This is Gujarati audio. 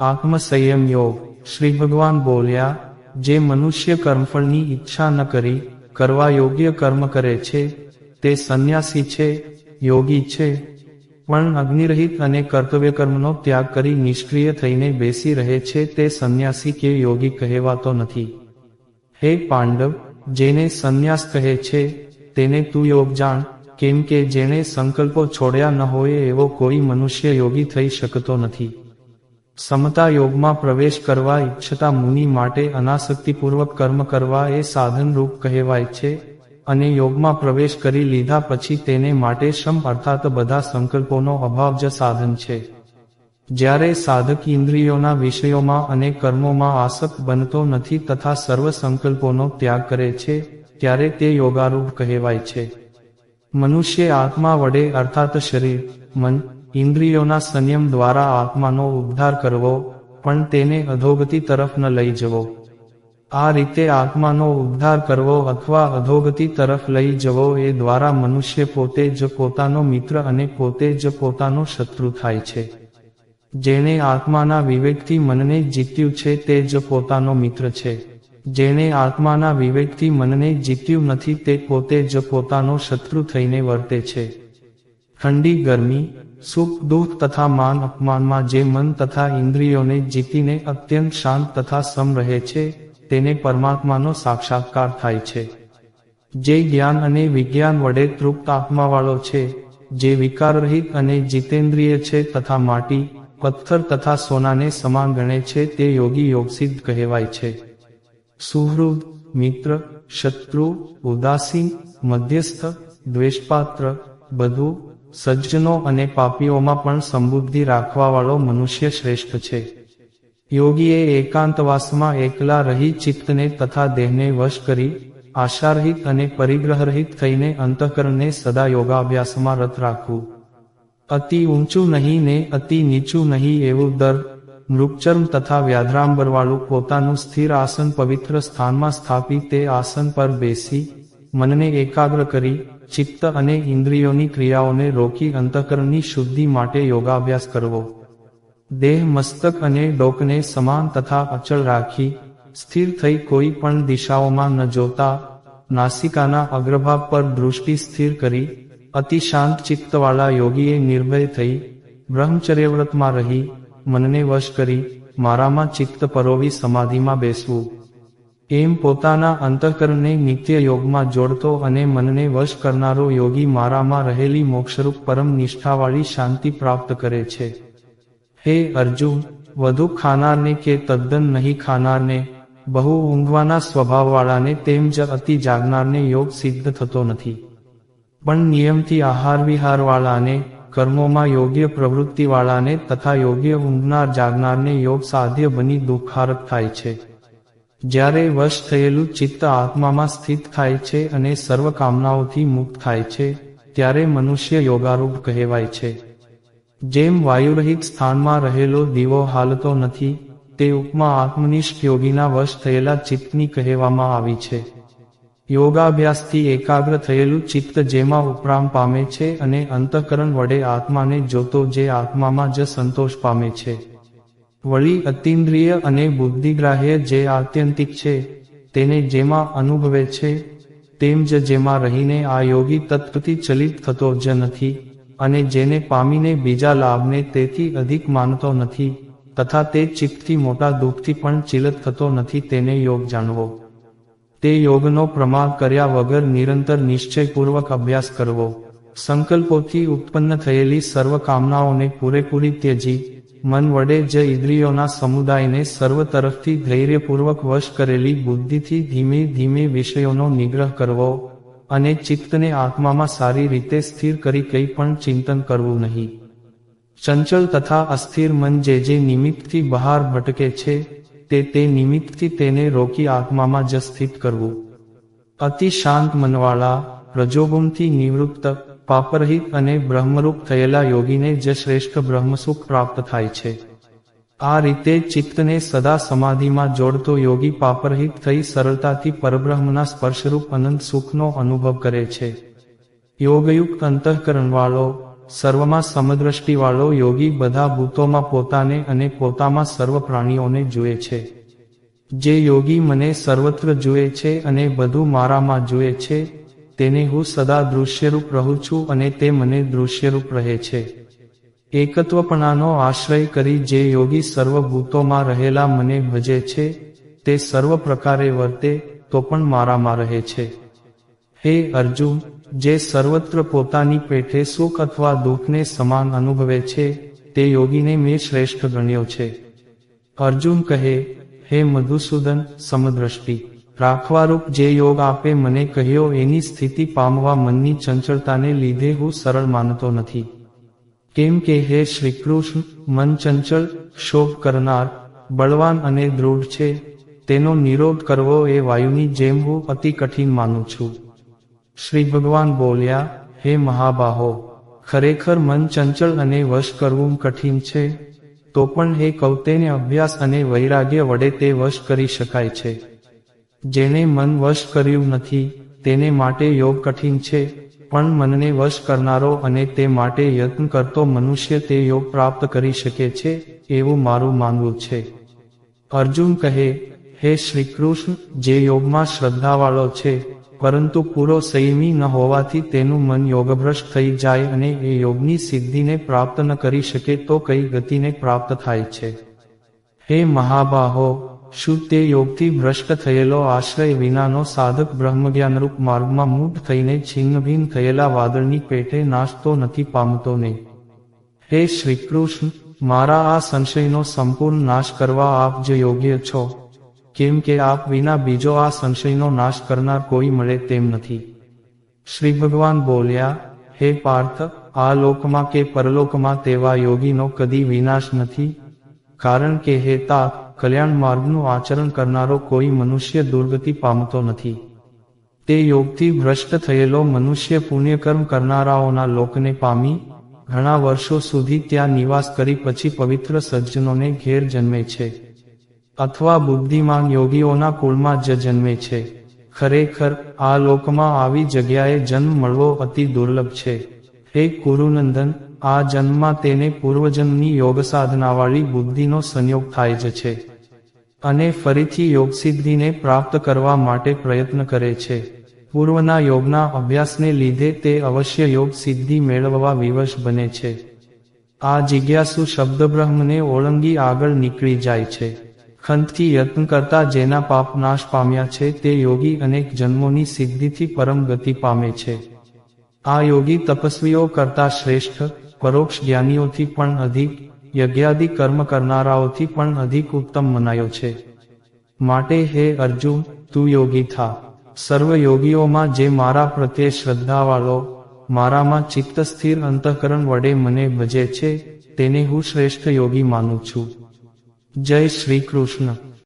આત્મસંયમ યોગ. શ્રી ભગવાન બોલ્યા, જે મનુષ્ય કર્મફળની ઈચ્છા ન કરી, કરવા યોગ્ય કર્મ કરે છે, તે સંન્યાસી છે, યોગી છે. પણ અગ્નિરહિત અને કર્તવ્ય કર્મનો ત્યાગ કરી નિષ્ક્રિય થઈને બેસી રહે છે, તે સંન્યાસી કે યોગી કહેવાતો નથી. હે પાંડવ, જેને સંન્યાસ કહે છે, તેને તું યોગ જાણ, કેમ કે જેણે સંકલ્પો છોડ્યા ન હોય એવો કોઈ મનુષ્ય યોગી થઈ શકતો નથી. સમતા યોગમાં પ્રવેશ કરવા ઈચ્છતા મુનિ માટે અનાસક્તિપૂર્વક કર્મ કરવા એ સાધનરૂપ કહેવાય છે અને યોગમાં પ્રવેશ કરી લીધા પછી તેને માટે શ્રમ અર્થાત બધા સંકલ્પોનો અભાવ જ સાધન છે. જ્યારે સાધક ઇન્દ્રિયોના વિષયોમાં અને કર્મોમાં આસક્ત બનતો નથી તથા સર્વ સંકલ્પોનો ત્યાગ કરે છે, ત્યારે તે યોગારૂપ કહેવાય છે. મનુષ્ય આત્મા વડે અર્થાત શરીર, મન ઇન્દ્રિયોના સંયમ દ્વારા આત્માનો ઉદ્ધાર કરવો, પણ તેને અધોગતિ તરફ ન લઈ જવો. આ રીતે આત્માનો ઉદ્ધાર કરવો અથવા અધોગતિ તરફ લઈ જવો એ દ્વારા મનુષ્ય પોતે જ પોતાનો મિત્ર અને પોતે જ પોતાનો શત્રુ થાય છે. જેણે આત્માના વિવેકથી મનને જીત્યું છે તે જ પોતાનો મિત્ર છે. જેણે આત્માના વિવેકથી મનને જીત્યું નથી તે પોતે જ પોતાનો શત્રુ થઈને વર્તે છે. ઠંડી ગરમી સુખ, દુઃખ તથા માન અપમાનમાં જે મન તથા ઇન્દ્રિયોને જીતીને અત્યંત શાંત તથા સમ રહે છે, તેને પરમાત્માનો સાક્ષાત્કાર થાય છે. જે જ્ઞાન અને વિજ્ઞાન વડે તૃપ્ત આત્માવાળો છે, જે વિકારરહિત અને જીતેન્દ્રિય છે તથા માટી, પથ્થર તથા સોનાને સમાન ગણે છે તે યોગી યોગસિદ્ધ કહેવાય છે. સુહૃદ, મિત્ર, શત્રુ, ઉદાસીન, મધ્યસ્થ, દ્વેષપાત્ર, બધું સજ્જનો અને પાપીઓમાં પણ સમબુદ્ધિ રાખવાવાળો મનુષ્ય શ્રેષ્ઠ છે. યોગીએ એકાંતવાસમાં એકલા રહી ચિત્તને તથા દેહને વશ કરી, આશારહિત અને પરિગ્રહરહિત થઈને અંતઃકરણને સદા યોગાભ્યાસમાં રત રાખવું. અતિ ઊંચું નહીં ને અતિ નીચું નહીં એવું દર મૃગચર્મ તથા વ્યાધરાંબરવાળું પોતાનું સ્થિર આસન પવિત્ર સ્થાનમાં સ્થાપી તે આસન પર બેસી, મનને એકાગ્ર કરી ચિત્ત અને ઇન્દ્રિયોની ક્રિયાઓને રોકી અંતઃકરણની શુદ્ધિ માટે યોગાભ્યાસ કરવો. દેહ મસ્તક અને ડોકને સમાન તથા અચળ રાખી, સ્થિર થઈ કોઈ પણ દિશાઓમાં ન જોતા, નાસિકાના અગ્રભાગ પર દૃષ્ટિ સ્થિર કરી, અતિ શાંત ચિત્તવાળા યોગીએ નિર્ભય થઈ, બ્રહ્મચર્યવ્રતમાં રહી, મનને વશ કરી, મારામાં ચિત્ત પરોવી સમાધિમાં બેસવું. એમ પોતાના અંતઃકરણને નિત્ય યોગમાં જોડતો અને મનને વશ કરનારો યોગી મારામાં રહેલી મોક્ષરૂપ પરમ નિષ્ઠાવાળી શાંતિ પ્રાપ્ત કરે છે. હે અર્જુન, વધુ ખાનારને કે તદ્દન નહીં ખાનારને, બહુ ઊંઘવાના સ્વભાવવાળાને તેમ જ અતિ જાગનારને યોગ સિદ્ધ થતો નથી. પણ નિયમથી આહાર વિહારવાળાને, કર્મોમાં યોગ્ય પ્રવૃત્તિવાળાને તથા યોગ્ય ઊંઘનાર જાગનારને યોગ સાધ્ય બની દુઃખારક થાય છે. જ્યારે વશ થયેલું ચિત્ત આત્મામાં સ્થિત થાય છે અને સર્વ કામનાઓથી મુક્ત થાય છે, ત્યારે મનુષ્ય યોગારૂઢ કહેવાય છે. જેમ વાયુરહિત સ્થાનમાં રહેલો દીવો હાલતો નથી, તે ઉપમા આત્મનિષ્ઠ યોગીના વશ થયેલા ચિત્તની કહેવામાં આવી છે. યોગાભ્યાસથી એકાગ્ર થયેલું ચિત્ત જેમાં ઉપરામ પામે છે અને અંતઃકરણ વડે આત્માને જોતો જે આત્મામાં જ સંતોષ પામે છે. વળી અતિન્દ્રિય અને બુદ્ધિગ્રાહ્ય જે આત્યંતિક છે, તેને જેમાં અનુભવે છે, તેમ જ જેમાં રહીને આ યોગી તત્વથી ચલિત થતો જ નથી અને જેને પામીને બીજા લાભને તેથી અધિક માનતો નથી તથા તે ચિત્તથી મોટા દુઃખથી પણ ચિલત થતો નથી તેને યોગ જાણવો. તે યોગનો પ્રમાણ કર્યા વગર નિરંતર નિશ્ચયપૂર્વક અભ્યાસ કરવો. સંકલ્પોથી ઉત્પન્ન થયેલી સર્વ કામનાઓને પૂરેપૂરી ત્યજી મન વડે જ ઇન્દ્રિયોના સમુદાયને સર્વ તરફથી ધૈર્યપૂર્વક વશ કરેલી બુદ્ધિથી ધીમે ધીમે વિષયોનો નિગ્રહ કરવો અને ચિત્તને આત્મામાં સારી રીતે સ્થિર કરી કંઈ પણ ચિંતન કરવું નહીં. ચંચલ તથા અસ્થિર મન જે જે નિમિત્તથી બહાર ભટકે છે, તે તે નિમિત્તથી તેને રોકી આત્મામાં જ સ્થિત કરવું. અતિ શાંત મનવાળા રજોગુણથી નિવૃત્ત પાપરહિત અને બ્રહ્મરૂપ થયેલા યોગીને જ શ્રેષ્ઠ બ્રહ્મસુખ પ્રાપ્ત થાય છે. આ રીતે ચિત્તને સદા સમાધિમાં જોડતો યોગી પાપરહિત થઈ સરળતાથી પરબ્રહ્મના સ્પર્શરૂપ અનંત સુખનો અનુભવ કરે છે. યોગયુક્ત અંતઃકરણવાળો, સર્વમાં સમદ્રષ્ટિવાળો યોગી બધા ભૂતોમાં પોતાને અને પોતામાં સર્વ પ્રાણીઓને જુએ છે. જે યોગી મને સર્વત્ર જુએ છે અને બધું મારામાં જુએ છે તેને હું સદા દૃશ્યરૂપ રહું છું અને તે મને દૃશ્યરૂપ રહે છે. એકત્વપણાનો આશ્રય કરી જે યોગી સર્વભૂતોમાં રહેલા મને ભજે છે, તે સર્વ પ્રકારે વર્તે, તો પણ મારામાં રહે છે. હે અર્જુન, જે સર્વત્ર પોતાની પેઠે સુખ અથવા દુઃખને સમાન અનુભવે છે, તે યોગીને મેં શ્રેષ્ઠ ગણ્યો છે. અર્જુન કહે, હે મધુસૂદન, સમદ્રષ્ટિ. રાખવારૂપ જે યોગ આપે મને કહ્યો, એની સ્થિતિ પામવા મનની ચંચળતાને લીધે હું સરળ માનતો નથી. કેમ કે હે શ્રીકૃષ્ણ, મન ચંચળ શોભ કરનાર, બળવાન અને દૃઢ છે. તેનો નિરોધ કરવો એ વાયુની જેમ હું અતિ કઠિન માનું છું. શ્રી ભગવાન બોલ્યા, હે મહાબાહો, ખરેખર મન ચંચળ અને વશ કરવું કઠિન છે. તો પણ હે કૌતેને અભ્યાસ અને વૈરાગ્ય વડે તે વશ કરી શકાય છે. જેણે મન વશ કર્યું નથી, તેને માટે યોગ કઠિન છે, પણ મનને વશ કરનારો અને તે માટે યત્ન કરતો મનુષ્ય તે યોગ પ્રાપ્ત કરી શકે છે, એવું મારું માનવું છે. અર્જુન કહે, હે શ્રીકૃષ્ણ, જે યોગમાં શ્રદ્ધાવાળો છે, પરંતુ પૂરો સંયમી ન હોવાથી તેનું મન યોગભ્રષ્ટ થઈ જાય અને એ યોગની સિદ્ધિને પ્રાપ્ત ન કરી શકે તો કઈ ગતિને પ્રાપ્ત થાય છે. હે મહાબાહો શું તે યોગથી ભ્રષ્ટ થયેલો આશ્રય વિનાનો સાધક બ્રહ્મજ્ઞાનરૂપ માર્ગમાં મૂઢ થઈને છિન્નભિન્ન થયેલા વાદળની પેટે નાશતો નથી, પામતો ને હે શ્રીકૃષ્ણ, મારા આ સંશયનો સંપૂર્ણ નાશ કરવા આપ જ યોગ્ય છો. કેમ કે આપ વિના બીજો આ સંશયનો નાશ કરનાર કોઈ મળે તેમ નથી. શ્રી ભગવાન બોલ્યા, હે પાર્થ, આ લોકમાં કે પરલોકમાં તેવા યોગીનો કદી વિનાશ નથી. કારણ કે હે તા કલ્યાણ માર્ગનું આચરણ કરનારો કોઈ મનુષ્ય દુર્ગતિ પામતો નથી. તે યોગથી ભ્રષ્ટ થયેલો મનુષ્ય પુણ્યકર્મ કરનારાઓના લોકને પામી, ઘણા વર્ષો સુધી ત્યાં નિવાસ કરી પછી પવિત્ર સજ્જનોને ઘેર જન્મે છે. અથવા બુદ્ધિમાન યોગીઓના કુળમાં જ જન્મે છે. ખરેખર, આ લોકમાં આવી જગ્યાએ જન્મ મળવો અતિ દુર્લભ છે. હે કુરુનંદન આ જન્મમાં તેને પૂર્વજન્મની યોગ સાધનાવાળી બુદ્ધિનો સંયોગ થાય જ છે અને ફરીથી યોગસિદ્ધિને પ્રાપ્ત કરવા માટે પ્રયત્ન કરે છે. પૂર્વના યોગના અભ્યાસને લીધે તે અવશ્ય યોગ સિદ્ધિ મેળવવા વિવશ બને છે. આ જિજ્ઞાસુ શબ્દબ્રહ્મને ઓળંગી આગળ નીકળી જાય છે. ખંતથી યત્ન કરતા જેના પાપ નાશ પામ્યા છે તે યોગી અનેક જન્મોની સિદ્ધિથી પરમ ગતિ પામે છે. આ યોગી તપસ્વીઓ કરતા શ્રેષ્ઠ, પરોક્ષ જ્ઞાનીઓથી પણ અધિક, યજ્ઞાદિ કર્મ કરનારાઓથી પણ અધિક ઉત્તમ મનાયો છે. માટે હે અર્જુન, તું યોગી થા. સર્વ યોગીઓમાં જે મારા પ્રત્યે શ્રદ્ધાવાળો, મારામાં ચિત્ત સ્થિર અંતઃકરણ વડે મને ભજે છે, તેને હું શ્રેષ્ઠ યોગી માનું છું. જય શ્રી કૃષ્ણ.